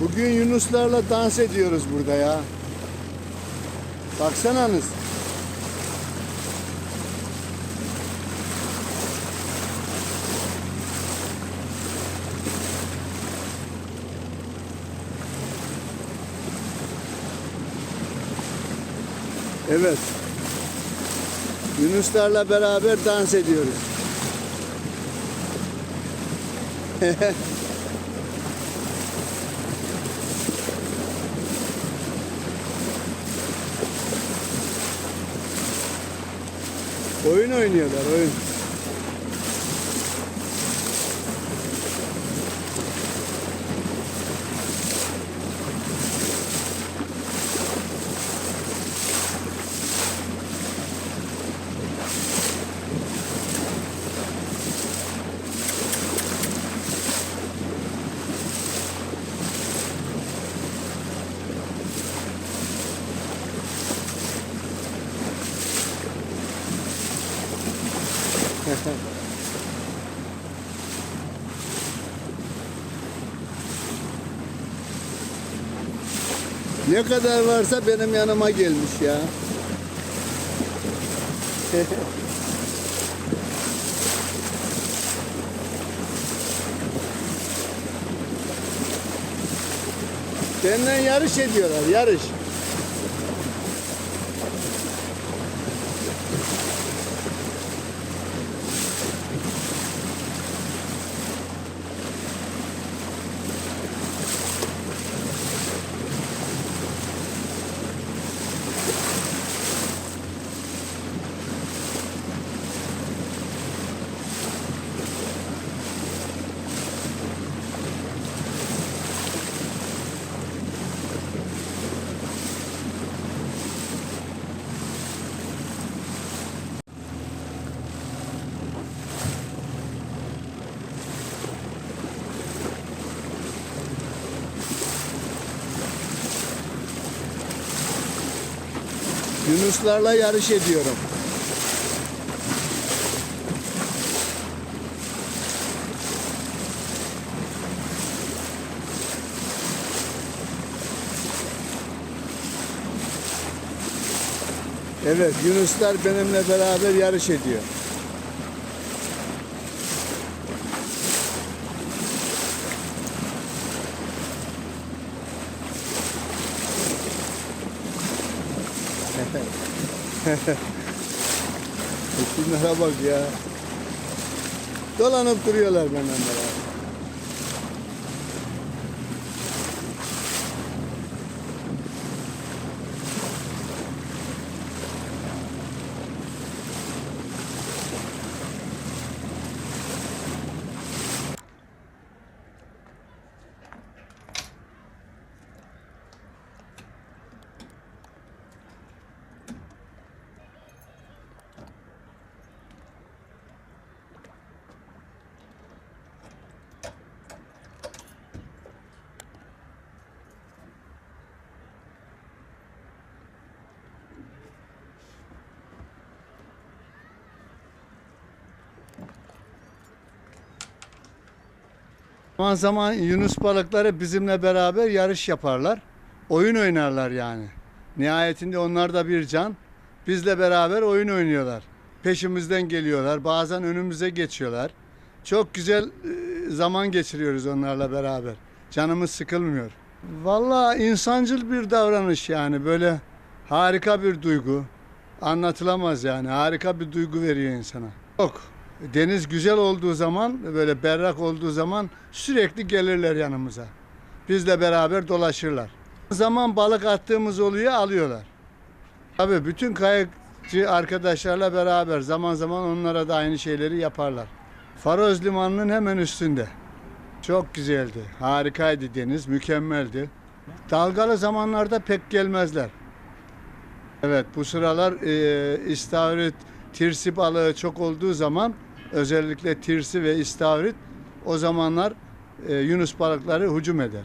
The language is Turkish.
Bugün Yunuslarla dans ediyoruz burada ya. Baksananız. Evet. Yunuslarla beraber dans ediyoruz. Oyun oynuyorlar oyun. Ne kadar varsa benim yanıma gelmiş ya. Benden yarış ediyorlar, yarış. Yunuslarla yarış ediyorum. Evet, Yunuslar benimle beraber yarış ediyor. Şunlara bak ya. Dolanıp duruyorlar benimle beraber. Zaman zaman Yunus balıkları bizimle beraber yarış yaparlar. Oyun oynarlar yani. Nihayetinde onlar da bir can. Bizle beraber oyun oynuyorlar. Peşimizden geliyorlar. Bazen önümüze geçiyorlar. Çok güzel e, zaman geçiriyoruz onlarla beraber. Canımız sıkılmıyor. Vallahi insancıl bir davranış yani böyle harika bir duygu. Anlatılamaz yani. Harika bir duygu veriyor insana. Çok. Deniz güzel olduğu zaman, böyle berrak olduğu zaman sürekli gelirler yanımıza. Bizle beraber dolaşırlar. Zaman balık attığımız oluyor, alıyorlar. Tabii bütün kayıkçı arkadaşlarla beraber zaman zaman onlara da aynı şeyleri yaparlar. Faroz Limanı'nın hemen üstünde. Çok güzeldi. Harikaydı deniz, mükemmeldi. Dalgalı zamanlarda pek gelmezler. Evet bu sıralar e, istavrit, tirsi balığı çok olduğu zaman özellikle tirsi ve istavrit o zamanlar e, yunus balıkları hücum eder.